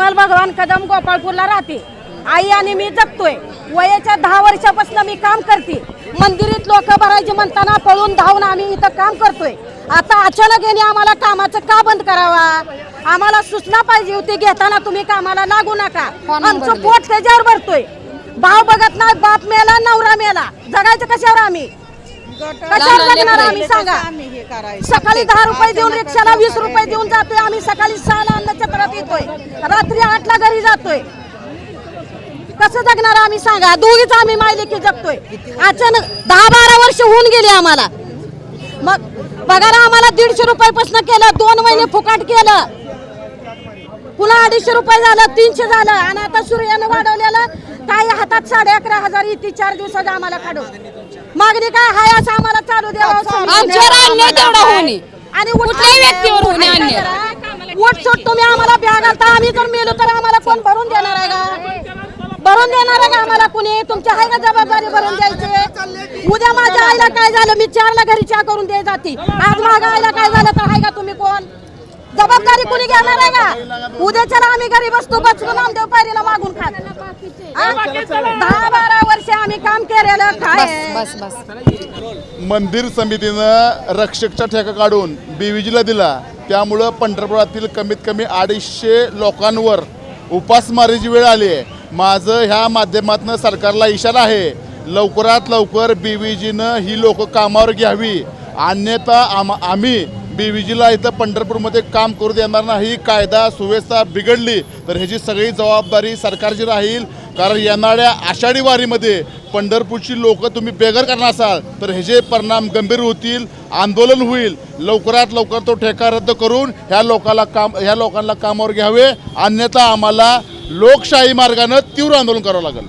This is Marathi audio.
विमल भगवान कदम गोपाळपूरला राहते. आई आणि मी जगतोय. वयाच्या दहा वर्षापासून मी काम करते. मंदिरीत लोक भरायचे म्हणताना पळून धावून आम्ही इथं काम करतोय. आता अचानक यांनी आम्हाला कामाचं का बंद करावा? आम्हाला सूचना पाहिजे होती घेताना तुम्ही कामाला लागू नका. आमचं पोट त्याच्यावर भरतोय. भाव बघत नाही बाप मेला नवरा मेला. जगायचं कशावर आम्ही? कशावर जगणार आम्ही सांगा? सकाळी दहा रुपये देऊन रिक्षाला वीस रुपये देऊन जातोय आम्ही. सकाळी सहाला अन्न चक्रात येतोय. रात्री आठला घरी जातोय. कसं जगणार आम्ही सांगा? दोघीच आम्ही मायलेकी जगतोय. अचानक दहा बारा वर्ष होऊन गेली आम्हाला. मग पगार आम्हाला दीडशे रुपयापासून केलं दोन महिने फुकाट केलं. पुन्हा अडीचशे रुपये झालं तीनशे झालं आणि आता सूर्यानं वाढवलेलं काय हातात साडे अकरा हजार येते चार दिवसाचं आम्हाला काढून. मागणी काय? हाय असं आम्हाला चालू द्यावं होणे. आणि कुठल्याही व्यक्तीवर होणे तुम्ही आम्हाला ब्या घालता. आम्ही जर मेलो तर आम्हाला कोण भरून देणार आहे का भरून देणार आहे का आम्हाला कुणी? तुमच्या आहे का जबाबदारी भरून द्यायची? उद्या माझ्या आईला काय झालं? मी चारला घरी चहा करून दे जाते. आज माझ्या आईला काय झालं तर आहे का जबाबदारी कुणी घेणार आहे का? उद्याच्याला आम्ही घरी बसतो बचकून आमदेव पायरीला मागून खात. हा? दहा बारा वर्ष आम्ही काम केलेलं काय बस बस मंदिर समितीनं रक्षकचा ठेका काढून बीव्हीजीला दिला. त्यामुळं पंढरपुरातील कमीत कमी अडीचशे लोकांवर उपासमारीची वेळ आली आहे. माझं ह्या माध्यमातून सरकारला इशारा आहे. लवकरात लवकर बीव्हीजीनं ही लोक कामावर घ्यावी. अन्यथा आम आम्ही बीवीजीला इथं पंढरपूरमध्ये काम करू देणार नाही कायदा सुव्यवस्था बिघडली तर ह्याची सगळी जबाबदारी सरकारची राहील. कारण येणाऱ्या आषाढी वारीमध्ये पंढरपूरची लोक तुम्ही बेघर करणार असाल तर ह्याचे परिणाम गंभीर होतील आंदोलन होईल. लवकरात लवकर तो ठेका रद्द करून ह्या लोकांना काम ह्या लोकांना कामावर घ्यावे. अन्यथा आम्हाला लोकशाही मार्गानं तीव्र आंदोलन करावं लागेल.